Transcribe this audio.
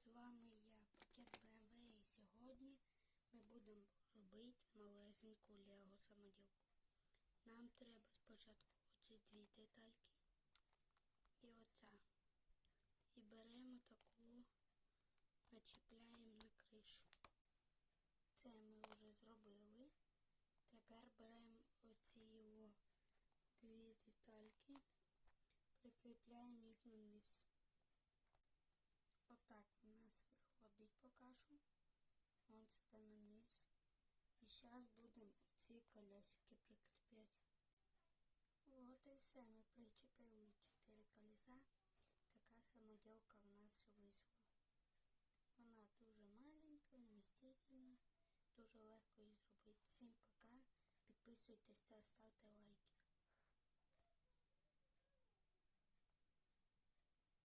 З вами я, Пакет БМВ, і сьогодні ми будемо робити малесеньку лего самоділку. Нам треба спочатку оці дві детальки і оця. І беремо таку, начіпляємо на кришу. Це ми вже зробили. Тепер беремо оці його дві детальки, прикріпляємо їх на нас виходить поки що. Вон сюди на низ. І зараз будемо ці колесики прикріпляти. От і все, ми причепили 4 колеса. Така самоділка в нас вийшла. Вона дуже маленька, вмістительна, дуже легко її зробити. Всім пока. Підписуйтесь та ставте.